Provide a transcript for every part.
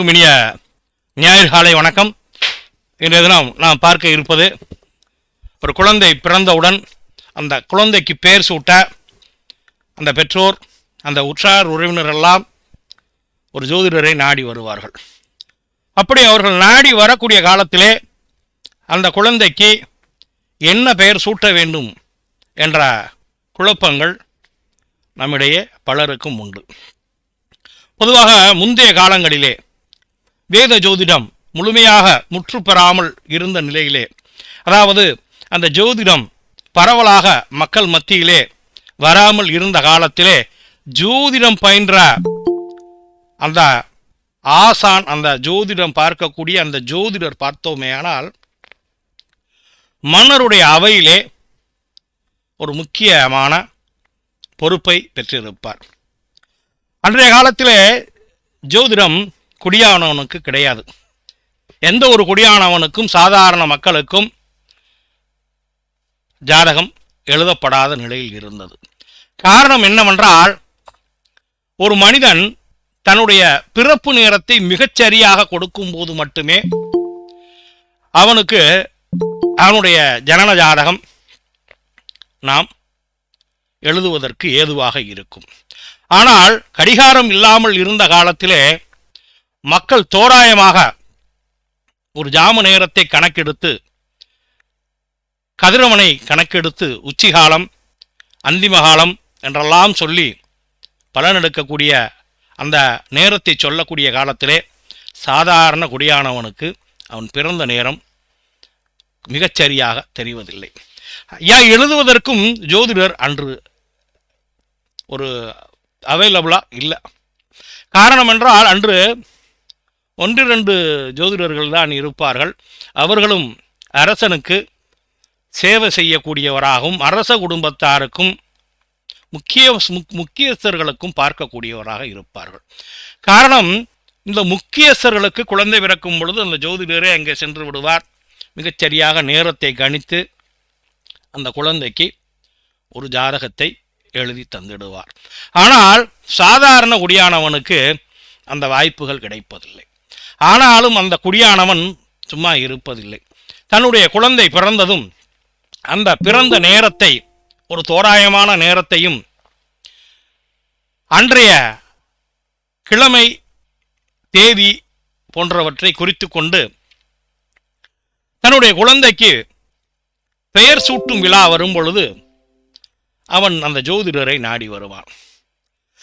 அனைவருக்கும் இனிய ஞாயிறு காலை வணக்கம். இன்றைய தினம் நாம் பார்க்க இருப்பது ஒரு குழந்தை பிறந்தவுடன் அந்த குழந்தைக்கு பெயர் சூட்ட அந்த பெற்றோர் அந்த உற்றார் உறவினர் எல்லாம் ஒரு ஜோதிடரை நாடி வருவார்கள். அப்படி அவர்கள் நாடி வரக்கூடிய காலத்திலே அந்த குழந்தைக்கு என்ன பெயர் சூட்ட வேண்டும் என்ற குழப்பங்கள் நம்மிடையே பலருக்கும் உண்டு. பொதுவாக முந்தைய காலங்களிலே வேத ஜோதிடம் முழுமையாக முற்று பெறாமல் இருந்த நிலையிலே அதாவது அந்த ஜோதிடம் பரவலாக மக்கள் மத்தியிலே வராமல் இருந்த காலத்திலே ஜோதிடம் பயின்ற அந்த ஆசான் அந்த ஜோதிடம் பார்க்கக்கூடிய அந்த ஜோதிடர் பார்த்தோமேயானால் மன்னருடைய அவையிலே ஒரு முக்கியமான பொறுப்பை பெற்றிருப்பார். அன்றைய காலத்திலே ஜோதிடம் குடியானவனுக்கு கிடையாது. எந்த ஒரு குடியானவனுக்கும் சாதாரண மக்களுக்கும் ஜாதகம் எழுதப்படாத நிலையில் இருந்தது. காரணம் என்னவென்றால் ஒரு மனிதன் தன்னுடைய பிறப்பு நேரத்தை மிகச்சரியாக கொடுக்கும் போது மட்டுமே அவனுக்கு அவனுடைய ஜனன ஜாதகம் நாம் எழுதுவதற்கு ஏதுவாக இருக்கும். ஆனால் கடிகாரம் இல்லாமல் இருந்த காலத்திலே மக்கள் தோராயமாக ஒரு ஜாம நேரத்தை கணக்கெடுத்து கதிரவனை கணக்கெடுத்து உச்சிகாலம் அந்திமகாலம் என்றெல்லாம் சொல்லி பலனெடுக்கக்கூடிய அந்த நேரத்தை சொல்லக்கூடிய காலத்திலே சாதாரண குடியானவனுக்கு அவன் பிறந்த நேரம் மிகச்சரியாக தெரிவதில்லை. ஐயா எழுதுவதற்கும் ஜோதிடர் அன்று ஒரு அவைலபிளாக இல்லை. காரணம் என்றால் அன்று ஒன்றிரண்டு ஜோதிடர்கள் தான் இருப்பார்கள். அவர்களும் அரசனுக்கு சேவை செய்யக்கூடியவராகவும் அரச குடும்பத்தாருக்கும் முக்கிய முக்- முக்கியஸ்தர்களுக்கும் பார்க்கக்கூடியவராக இருப்பார்கள். காரணம் இந்த முக்கியஸ்தர்களுக்கு குழந்தை பிறக்கும் பொழுது அந்த ஜோதிடரே அங்கே சென்று விடுவார். மிகச்சரியாக நேரத்தை கணித்து அந்த குழந்தைக்கு ஒரு ஜாதகத்தை எழுதி தந்திடுவார். ஆனால் சாதாரண குடியானவனுக்கு அந்த வாய்ப்புகள் கிடைப்பதில்லை. ஆனாலும் அந்த குடியானவன் சும்மா இருப்பதில்லை. தன்னுடைய குழந்தை பிறந்ததும் அந்த பிறந்த நேரத்தை ஒரு தோராயமான நேரத்தையும் அன்றைய கிழமை தேதி போன்றவற்றை குறித்து கொண்டு தன்னுடைய குழந்தைக்கு பெயர் சூட்டும் விழா வரும் பொழுது அவன் அந்த ஜோதிடரை நாடி வருவான்.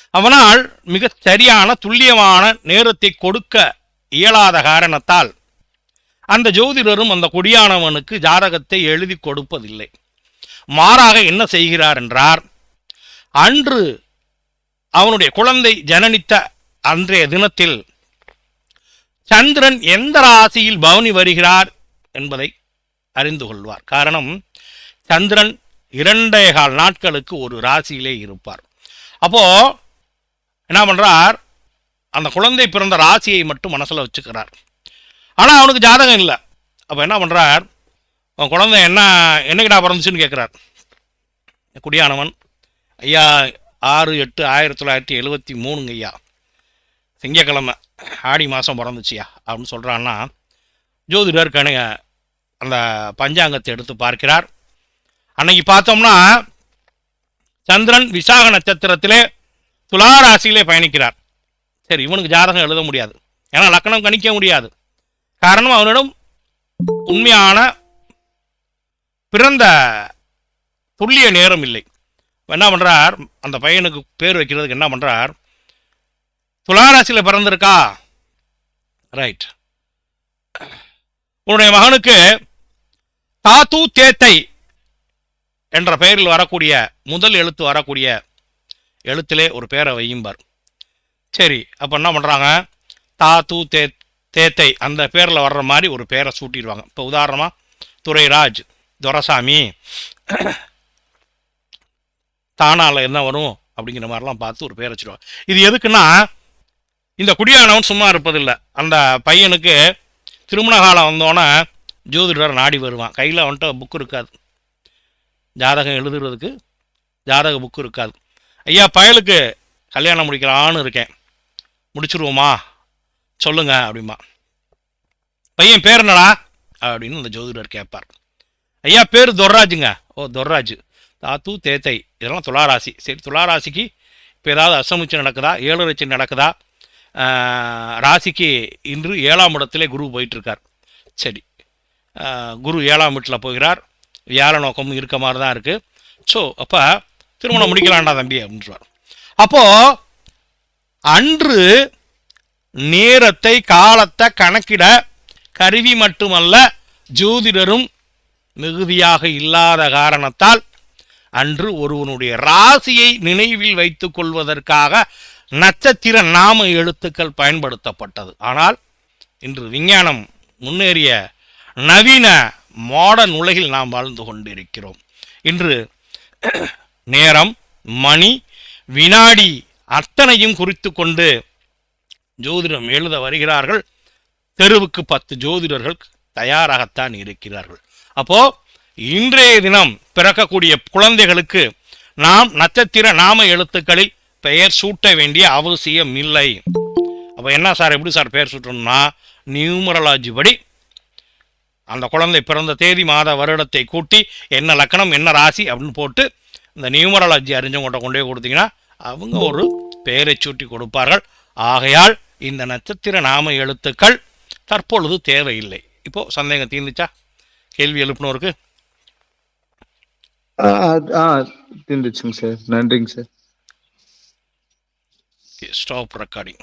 அவனால் மிகச் சரியான துல்லியமான நேரத்தை கொடுக்க இயலாத காரணத்தால் அந்த ஜோதிடரும் அந்த குடியானவனுக்கு ஜாதகத்தை எழுதி கொடுப்பதில்லை. மாறாக என்ன செய்கிறார் என்றார். அன்று அவனுடைய குழந்தை ஜனனித்த அன்றைய தினத்தில் சந்திரன் எந்த ராசியில் பவனி வருகிறார் என்பதை அறிந்து கொள்வார். காரணம் சந்திரன் இரண்டே கால் நாட்களுக்கு ஒரு ராசியிலே இருப்பார். அப்போ என்ன பண்ணுறார் அந்த குழந்தை பிறந்த ராசியை மட்டும் மனசில் வச்சுக்கிறார். ஆனால் அவனுக்கு ஜாதகம் இல்லை. அப்போ என்ன பண்ணுறார் அவன் குழந்தை என்ன என்னைக்கிடா பிறந்துச்சுன்னு கேட்குறார் குடியானவன் ஐயா ஆறு எட்டு ஆயிரத்தி தொள்ளாயிரத்தி எழுபத்தி மூணுங்க ஐயா. திங்கக்கிழமை ஆடி மாதம் பிறந்துச்சியா அப்படின்னு சொல்கிறான்னா ஜோதிடர் கணங்க அந்த பஞ்சாங்கத்தை எடுத்து பார்க்கிறார். அன்னைக்கு பார்த்தோம்னா சந்திரன் விசாக நட்சத்திரத்திலே துலா ராசியிலே பயணிக்கிறார். சரி இவனுக்கு ஜாதகம் எழுத முடியாது. ஏன்னா லக்கணம் கணிக்க முடியாது. காரணம் அவனிடம் உண்மையான பிறந்த துல்லிய நேரம் இல்லை. என்ன பண்ணுறார் அந்த பையனுக்கு பேர் வைக்கிறதுக்கு என்ன பண்ணுறார் துளாராசியில் பிறந்திருக்கா? ரைட் உன்னுடைய மகனுக்கு தாத்து தேத்தை என்ற பெயரில் வரக்கூடிய முதல் எழுத்து வரக்கூடிய எழுத்திலே ஒரு பேரை வையும்பார். சரி அப்போ என்ன பண்ணுறாங்க தா தூ தே தேத்தை அந்த பேரில் வர்ற மாதிரி ஒரு பேரை சூட்டிடுவாங்க. இப்போ உதாரணமாக துரைராஜ் துரசாமி தானால என்ன வரும் அப்படிங்கிற மாதிரிலாம் பார்த்து ஒரு பேர் வச்சுருவாங்க. இது எதுக்குன்னா இந்த குடியானவன் சும்மா இருப்பதில்லை. அந்த பையனுக்கு திருமண காலம் வந்தோன்னே ஜோதிடர் நாடி வருவான். கையில் வந்துட்டு புக் இருக்காது. ஜாதகம் எழுதுறதுக்கு ஜாதக புக்கு இருக்காது. ஐயா பயலுக்கு கல்யாணம் முடிக்கலான்னு இருக்கேன். முடிச்சுருவோமா? சொல்லுங்க அப்படிமா பையன் பேர் என்னடா? அப்படின்னு அந்த ஜோதிடர் கேட்பார். ஐயா பேர் துர்ராஜுங்க. ஓ துர்ராஜு. தாத்து தேத்தை. இதெல்லாம் துளாராசி. சரி துளாராசிக்கு இப்போ ஏதாவது அசமிச்சு நடக்குதா? ஏழரைச்சி நடக்குதா? ராசிக்கு இன்று ஏழாம் இடத்திலே குரு போயிட்டுருக்கார். சரி. குரு ஏழாம் வீட்டில் போகிறார். வியாழ நோக்கமும் இருக்க மாதிரி தான் இருக்குது ஸோ அப்போ திருமணம் முடிக்கலாம்டா தம்பி அப்படின்றார். அப்போது அன்று நேரத்தை காலத்தை கணக்கிட கருவி மட்டுமல்ல ஜோதிடரும் மிகுதியாக இல்லாத காரணத்தால் அன்று ஒருவனுடைய ராசியை நினைவில் வைத்துக் கொள்வதற்காக நட்சத்திர நாம எழுத்துக்கள் பயன்படுத்தப்பட்டது. ஆனால் இன்று விஞ்ஞானம் முன்னேறிய நவீன மாடர்ன் உலகில் நாம் வாழ்ந்து கொண்டிருக்கிறோம். இன்று நேரம் மணி வினாடி அத்தனையும் குறித்து கொண்டு ஜோதிடம் எழுத வருகிறார்கள். தெருவுக்கு பத்து ஜோதிடர்கள் தயாராகத்தான் இருக்கிறார்கள். அப்போ இன்றைய தினம் பிறக்கக்கூடிய குழந்தைகளுக்கு நாம் நட்சத்திர நாம எழுத்துக்களில் பெயர் சூட்ட வேண்டிய அவசியம் இல்லை. அப்போ என்ன சார் எப்படி சார் பெயர் சூட்டணும்னா நியூமரலாஜி படி அந்த குழந்தை பிறந்த தேதி மாத வருடத்தை கூட்டி என்ன லக்கணம் என்ன ராசி அப்படின்னு போட்டு இந்த நியூமரலாஜி அறிஞ்சவங்கள்ட்ட கொண்டு போய் கொடுத்தீங்கன்னா அவங்க ஒரு பெயரை சூட்டி கொடுப்பார்கள். ஆகையால் இந்த நட்சத்திர நாம எழுத்துக்கள் தற்பொழுது தேவையில்லை. இப்போ சந்தேகம் தீர்ந்துச்சா? கேள்வி எழுப்பினோருக்கு. தீர்ந்துச்சுங்க சார். நன்றிங்க சார். Stop recording